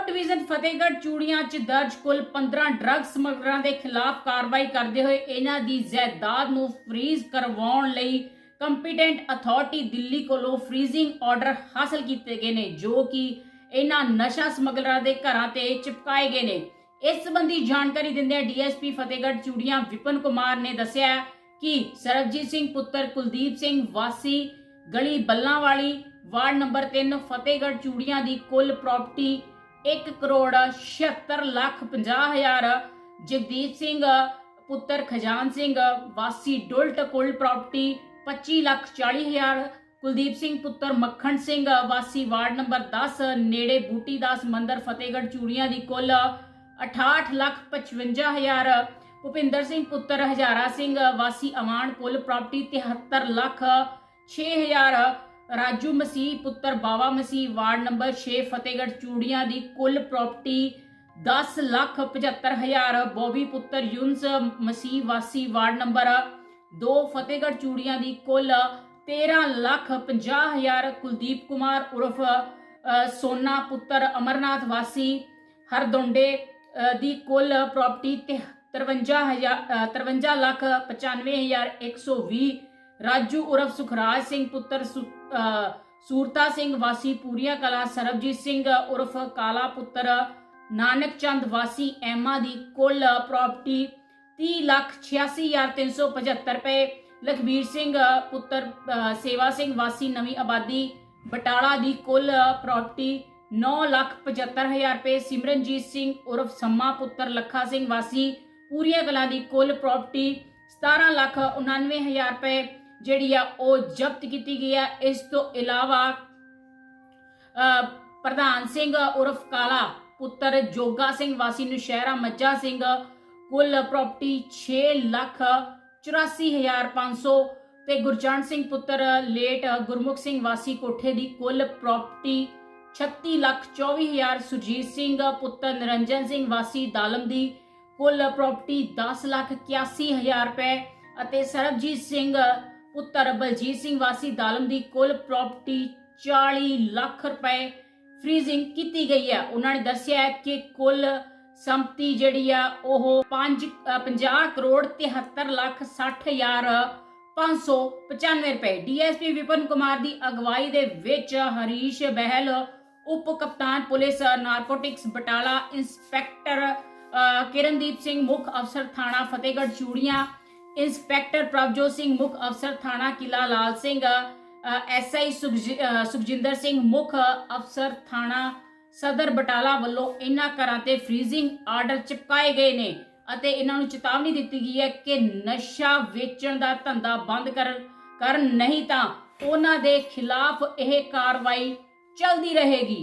Sub division Fatehgarh Churian 'ਚ ਦਰਜ ਕੁੱਲ 15 ਡਰੱਗ ਸਮਗਲਰਾਂ ਦੇ ਖਿਲਾਫ ਕਾਰਵਾਈ ਕਰਦੇ ਹੋਏ ਇਹਨਾਂ ਦੀ ਜਾਇਦਾਦ ਨੂੰ ਫ੍ਰੀਜ਼ ਕਰਵਾਉਣ ਲਈ ਕੰਪੀਟੈਂਟ ਅਥਾਰਟੀ ਦਿੱਲੀ ਕੋਲੋਂ ਫ੍ਰੀਜ਼ਿੰਗ ਆਰਡਰ ਹਾਸਲ ਕੀਤੇ ਗਏ ਨੇ, ਜੋ ਕਿ ਇਹਨਾਂ ਨਸ਼ਾ ਸਮਗਲਰਾਂ ਦੇ ਘਰਾਂ ਤੇ ਚਿਪਕਾਏ ਗਏ ਨੇ। ਇਸ ਸੰਬੰਧੀ ਜਾਣਕਾਰੀ ਦਿੰਦਿਆਂ ਡੀਐਸਪੀ ਫਤਿਹਗੜ੍ਹ ਚੂੜੀਆਂ ਵਿਪਨ ਕੁਮਾਰ ਨੇ ਦੱਸਿਆ ਕਿ ਸਰਬਜੀਤ ਸਿੰਘ ਪੁੱਤਰ ਕੁਲਦੀਪ ਸਿੰਘ ਵਾਸੀ, ਗਲੀ ਬੱਲਾਂਵਾਲੀ, ਵਾਰਡ ਨੰਬਰ 3 ਫਤਿਹਗੜ੍ਹ ਚੂੜੀਆਂ ਦੀ ਕੁੱਲ ਪ੍ਰਾਪਰਟੀ 1 ਕਰੋੜ 76 ਲੱਖ 50 ਹਜ਼ਾਰ ਜਗਦੀਪ ਸਿੰਘ, ਪੁੱਤਰ ਖਜਾਨ ਸਿੰਘ, ਵਾਸੀ ਡੁਲਟ ਕੁੱਲ ਪ੍ਰਾਪਰਟੀ 25 ਲੱਖ 40 ਹਜ਼ਾਰ, ਕੁਲਦੀਪ ਸਿੰਘ, ਪੁੱਤਰ ਮੱਖਣ ਸਿੰਘ, ਵਾਸੀ ਵਾਰਡ ਨੰਬਰ 10 ਨੇੜੇ ਬੂਟੀਦਾਸ ਮੰਦਰ, ਫਤਿਹਗੜ੍ਹ ਚੂੜੀਆਂ ਦੀ ਕੁੱਲ 68 ਲੱਖ 55 ਹਜ਼ਾਰ, ਭੁਪਿੰਦਰ ਸਿੰਘ, ਪੁੱਤਰ ਹਜ਼ਾਰਾ ਸਿੰਘ, ਵਾਸੀ ਅਵਾਨ ਕੁੱਲ ਪ੍ਰਾਪਰਟੀ 73 ਲੱਖ 6 ਹਜ਼ਾਰ ਰਾਜੂ ਮਸੀਹ, ਪੁੱਤਰ ਬਾਵਾ ਮਸੀਹ, ਵਾਰਡ ਨੰਬਰ 6 ਫਤਿਹਗੜ੍ਹ ਚੂੜੀਆਂ ਦੀ ਕੁੱਲ ਪ੍ਰਾਪਰਟੀ 10 ਲੱਖ 75 ਹਜ਼ਾਰ ਬੋਬੀ ਪੁੱਤਰ ਯੂਨਸ ਮਸੀਹ ਵਾਸੀ ਵਾਰਡ ਨੰਬਰ 2 ਫਤਿਹਗੜ੍ਹ ਚੂੜੀਆਂ ਦੀ ਕੁੱਲ 13 ਲੱਖ 50 ਹਜ਼ਾਰ ਕੁਲਦੀਪ ਕੁਮਾਰ ਉਰਫ ਸੋਨਾ ਪੁੱਤਰ ਅਮਰਨਾਥ ਵਾਸੀ ਹਰਦੋਂਡੇ ਦੀ ਕੁੱਲ ਪ੍ਰਾਪਰਟੀ 53 ਹਜ਼ਾਰ 53 ਲੱਖ 95 ਹਜ਼ਾਰ 120 ਰਾਜੂ ਉਰਫ ਸੁਖਰਾਜ ਸਿੰਘ, ਪੁੱਤਰ ਸੁ- ਸੂਰਤਾ ਸਿੰਘ, ਵਾਸੀ ਪੂਰੀਆ ਕਲਾ, ਸਰਬਜੀਤ ਸਿੰਘ ਉਰਫ ਕਾਲਾ ਪੁੱਤਰ, ਨਾਨਕ ਚੰਦ, ਵਾਸੀ ਐਮਾ ਦੀ ਕੁੱਲ ਪ੍ਰਾਪਰਟੀ 30 ਲੱਖ 86375 ਰੁਪਏ। ਲਖਬੀਰ ਸਿੰਘ, ਪੁੱਤਰ ਸੇਵਾ ਸਿੰਘ, ਵਾਸੀ ਨਵੀਂ ਆਬਾਦੀ ਬਟਾਲਾ ਦੀ ਕੁੱਲ ਪ੍ਰਾਪਰਟੀ 9 ਲੱਖ 75000 ਰੁਪਏ। ਸਿਮਰਨਜੀਤ ਸਿੰਘ ਉਰਫ ਸੰਮਾ, ਪੁੱਤਰ ਲੱਖਾ ਸਿੰਘ, ਵਾਸੀ ਪੂਰੀਆ ਕਲਾ ਦੀ ਕੁੱਲ ਪ੍ਰਾਪਰਟੀ 17 ਲੱਖ 99000 ਰੁਪਏ। ਜਿਹੜੀ ਆ ਉਹ ਜ਼ਬਤ ਕੀਤੀ ਗਈ ਆ। ਇਸ ਤੋਂ ਇਲਾਵਾ ਪ੍ਰਧਾਨ ਸਿੰਘ ਉਰਫ ਕਾਲਾ, ਪੁੱਤਰ ਜੋਗਾ ਸਿੰਘ ਵਾਸੀ ਨੁਸ਼ਹਿਰਾ ਮੱਝਾ ਸਿੰਘ, ਕੁੱਲ ਪ੍ਰਾਪਰਟੀ 6 ਲੱਖ 84500 ਤੇ ਗੁਰਚਰਨ ਸਿੰਘ ਪੁੱਤਰ ਲੇਟ ਗੁਰਮੁਖ ਸਿੰਘ ਵਾਸੀ ਕੋਠੇ ਦੀ ਕੁੱਲ ਪ੍ਰਾਪਰਟੀ 36 ਲੱਖ 24000 ਸੁਜੀਤ ਸਿੰਘ, ਪੁੱਤਰ ਨਿਰੰਜਨ ਸਿੰਘ ਵਾਸੀ ਦਾਲਮ ਦੀ ਕੁੱਲ ਪ੍ਰਾਪਰਟੀ 10 ਲੱਖ 81000 ਰੁਪਏ ਅਤੇ ਸਰਬਜੀਤ ਸਿੰਘ ਪੁੱਤਰ ਬਲਜੀਤ ਸਿੰਘ ਵਾਸੀ ਦਾਲਮ ਦੀ ਕੁੱਲ ਪ੍ਰਾਪਰਟੀ 40 ਲੱਖ ਰੁਪਏ ਫ੍ਰੀਜ਼ਿੰਗ ਕੀਤੀ ਗਈ ਹੈ। ਉਹਨਾਂ ਨੇ ਦੱਸਿਆ ਕਿ ਕੁੱਲ ਸੰਪਤੀ ਜਿਹੜੀ ਆ, ਉਹ 5 50 ਕਰੋੜ 73 ਲੱਖ 60 595 ਰੁਪਏ। ਡੀਐਸਪੀ ਵਿਪਨ ਕੁਮਾਰ ਦੀ ਅਗਵਾਈ ਦੇ ਵਿੱਚ ਹਰੀਸ਼ ਬਹਿਲ, ਉਪ ਕਪਤਾਨ police narcotics Batala, inspector Kirandeep Singh ਮੁੱਖ ਅਫਸਰ ਥਾਣਾ ਫਤਿਹਗੜ੍ਹ ਚੂੜੀਆਂ ਇੰਸਪੈਕਟਰ ਪ੍ਰਭਜੋਤ ਸਿੰਘ, ਮੁੱਖ ਅਫਸਰ ਥਾਣਾ ਕਿਲਾ ਲਾਲ ਸਿੰਘ ਐਸਆਈ ਸੁਖਜਿੰਦਰ ਸਿੰਘ, ਮੁੱਖ ਅਫਸਰ ਥਾਣਾ ਸਦਰ ਬਟਾਲਾ ਵੱਲੋਂ ਇਹਨਾਂ ਘਰਾਂ ਤੇ ਫ੍ਰੀਜ਼ਿੰਗ ਆਰਡਰ ਚਿਪਕਾਏ ਗਏ ਨੇ ਅਤੇ ਇਹਨਾਂ ਨੂੰ ਚੇਤਾਵਨੀ ਦਿੱਤੀ ਗਈ ਹੈ ਕਿ ਨਸ਼ਾ ਵੇਚਣ ਦਾ ਧੰਦਾ ਬੰਦ ਕਰ, ਕਰਨ ਨਹੀਂ ਤਾਂ ਉਹਨਾਂ ਦੇ ਖਿਲਾਫ ਇਹ ਕਾਰਵਾਈ ਚੱਲਦੀ ਰਹੇਗੀ।